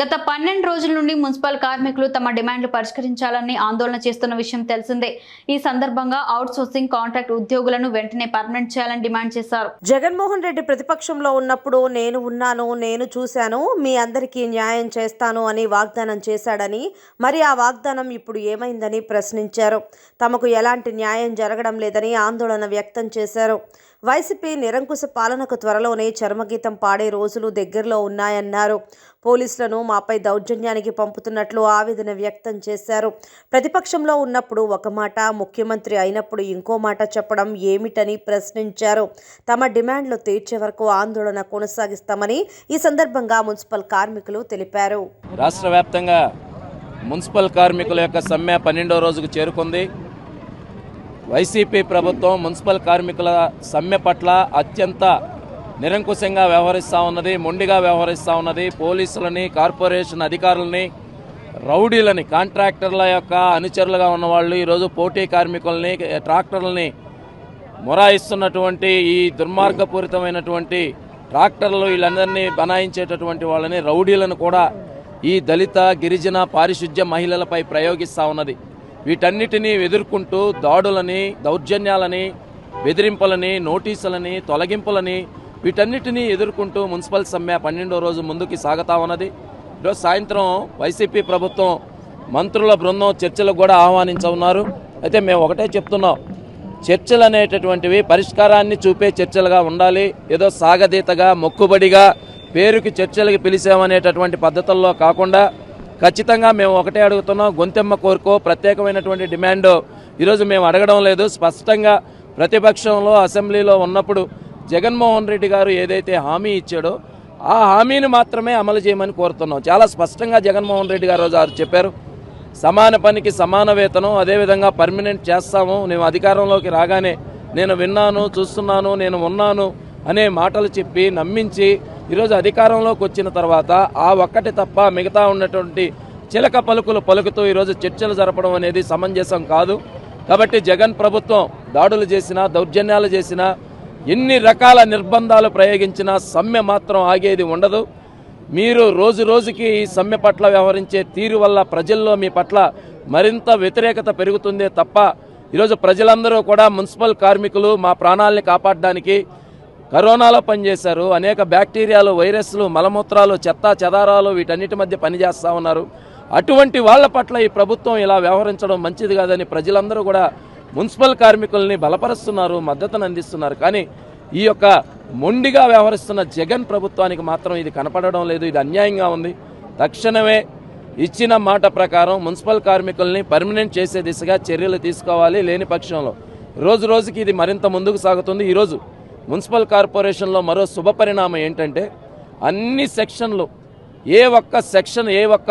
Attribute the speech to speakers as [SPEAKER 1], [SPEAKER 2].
[SPEAKER 1] గత పన్నెండు రోజుల నుండి మున్సిపల్ కార్మికులు తమ డిమాండ్లు పరిష్కరించాలని ఆందోళన చేస్తున్న విషయం తెలిసిందే. ఈ సందర్భంగా అవుట్ సోర్సింగ్ కాంట్రాక్ట్ ఉద్యోగులను వెంటనే పర్మనెంట్ చేయాలని డిమాండ్ చేశారు.
[SPEAKER 2] జగన్మోహన్ రెడ్డి ప్రతిపక్షంలో ఉన్నప్పుడు నేను ఉన్నాను నేను చూశాను మీ అందరికీ న్యాయం చేస్తాను అని వాగ్దానం చేశాడని మరి ఆ వాగ్దానం ఇప్పుడు ఏమైందని ప్రశ్నించారు. తమకు ఎలాంటి న్యాయం జరగడం లేదని ఆందోళన వ్యక్తం చేశారు. వైసీపీ నిరంకుశ పాలనకు త్వరలోనే చర్మగీతం పాడే రోజులు దగ్గరలో ఉన్నాయన్నారు. పోలీసులను మాపై దౌర్జన్యానికి పంపుతున్నట్లు ఆవేదన వ్యక్తం చేశారు. ప్రతిపక్షంలో ఉన్నప్పుడు ఒక మాట ముఖ్యమంత్రి అయినప్పుడు ఇంకో మాట చెప్పడం ఏమిటని ప్రశ్నించారు. తమ డిమాండ్లు తీర్చే వరకు ఆందోళన కొనసాగిస్తామని ఈ సందర్భంగా మున్సిపల్ కార్మికులు తెలిపారు.
[SPEAKER 3] రాష్ట్ర వ్యాప్తంగా మున్సిపల్ కార్మికుల యొక్క సమ్మె పన్నెండో రోజుకు చేరుకుంది. వైసీపీ ప్రభుత్వం మున్సిపల్ కార్మికుల సమ్మె పట్ల అత్యంత నిరంకుశంగా వ్యవహరిస్తూ ఉన్నది మొండిగా వ్యవహరిస్తూ ఉన్నది. పోలీసులని కార్పొరేషన్ అధికారులని రౌడీలని కాంట్రాక్టర్ల యొక్క అనుచరులుగా ఉన్నవాళ్ళు ఈరోజు పోటీ కార్మికుల్ని ట్రాక్టర్లని మొరాయిస్తున్నటువంటి ఈ దుర్మార్గపూరితమైనటువంటి ట్రాక్టర్లు వీళ్ళందరినీ బనాయించేటటువంటి వాళ్ళని రౌడీలను కూడా ఈ దళిత గిరిజన పారిశుద్ధ్య మహిళలపై ప్రయోగిస్తూ ఉన్నది. వీటన్నిటినీ ఎదుర్కొంటూ దాడులని దౌర్జన్యాలని బెదిరింపులని నోటీసులని తొలగింపులని వీటన్నిటినీ ఎదుర్కొంటూ మున్సిపల్ సమ్మె పన్నెండో రోజు ముందుకు సాగుతా ఉన్నది. ఈరోజు సాయంత్రం వైసీపీ ప్రభుత్వం మంత్రుల బృందం చర్చలకు కూడా ఆహ్వానించవున్నారు అయితే మేము ఒకటే చెప్తున్నాం. చర్చలు అనేటటువంటివి పరిష్కారాన్ని చూపే చర్చలుగా ఉండాలి. ఏదో సాగదీతగా మొక్కుబడిగా పేరుకి చర్చలకు పిలిచామనేటటువంటి పద్ధతుల్లో కాకుండా ఖచ్చితంగా మేము ఒకటే అడుగుతున్నాం. గొంతెమ్మ కోరుకో ప్రత్యేకమైనటువంటి డిమాండ్ ఈరోజు మేము అడగడం లేదు. స్పష్టంగా ప్రతిపక్షంలో అసెంబ్లీలో ఉన్నప్పుడు జగన్మోహన్ రెడ్డి గారు ఏదైతే హామీ ఇచ్చాడో ఆ హామీని మాత్రమే అమలు చేయమని కోరుతున్నాం. చాలా స్పష్టంగా జగన్మోహన్ రెడ్డి గారు రోజు చెప్పారు. సమాన పనికి సమాన వేతనం అదేవిధంగా పర్మనెంట్ చేస్తాము. నేను అధికారంలోకి రాగానే నేను విన్నాను చూస్తున్నాను నేను ఉన్నాను అనే మాటలు చెప్పి నమ్మించి ఈరోజు అధికారంలోకి వచ్చిన తర్వాత ఆ ఒక్కటి తప్ప మిగతా ఉన్నటువంటి చిలక పలుకులు పలుకుతూ ఈరోజు చర్చలు జరపడం అనేది సమంజసం కాదు. కాబట్టి జగన్ ప్రభుత్వం దాడులు చేసినా దౌర్జన్యాలు చేసినా ఎన్ని రకాల నిర్బంధాలు ప్రయోగించినా సమ్మె మాత్రం ఆగేది ఉండదు. మీరు రోజు రోజుకి ఈ సమ్మె పట్ల వ్యవహరించే తీరు వల్ల ప్రజల్లో మీ పట్ల మరింత వ్యతిరేకత పెరుగుతుందే తప్ప ఈరోజు ప్రజలందరూ కూడా మున్సిపల్ కార్మికులు మా ప్రాణాలని కాపాడడానికి కరోనాలో పనిచేశారు. అనేక బ్యాక్టీరియాలు వైరస్లు మలమూత్రాలు చెత్త చెదారాలు వీటన్నిటి మధ్య పనిచేస్తూ ఉన్నారు. అటువంటి వాళ్ళ పట్ల ఈ ప్రభుత్వం ఇలా వ్యవహరించడం మంచిది కాదని ప్రజలందరూ కూడా మున్సిపల్ కార్మికుల్ని బలపరుస్తున్నారు మద్దతును అందిస్తున్నారు. కానీ ఈ యొక్క మొండిగా వ్యవహరిస్తున్న జగన్ ప్రభుత్వానికి మాత్రం ఇది కనపడడం లేదు. ఇది అన్యాయంగా ఉంది. తక్షణమే ఇచ్చిన మాట ప్రకారం మున్సిపల్ కార్మికుల్ని పర్మనెంట్ చేసే దిశగా చర్యలు తీసుకోవాలి లేని పక్షంలో. రోజు రోజుకి ఇది మరింత ముందుకు సాగుతుంది. ఈరోజు మున్సిపల్ కార్పొరేషన్లో మరో శుభ పరిణామం ఏంటంటే అన్ని సెక్షన్లు ఏ ఒక్క సెక్షన్ ఏ ఒక్క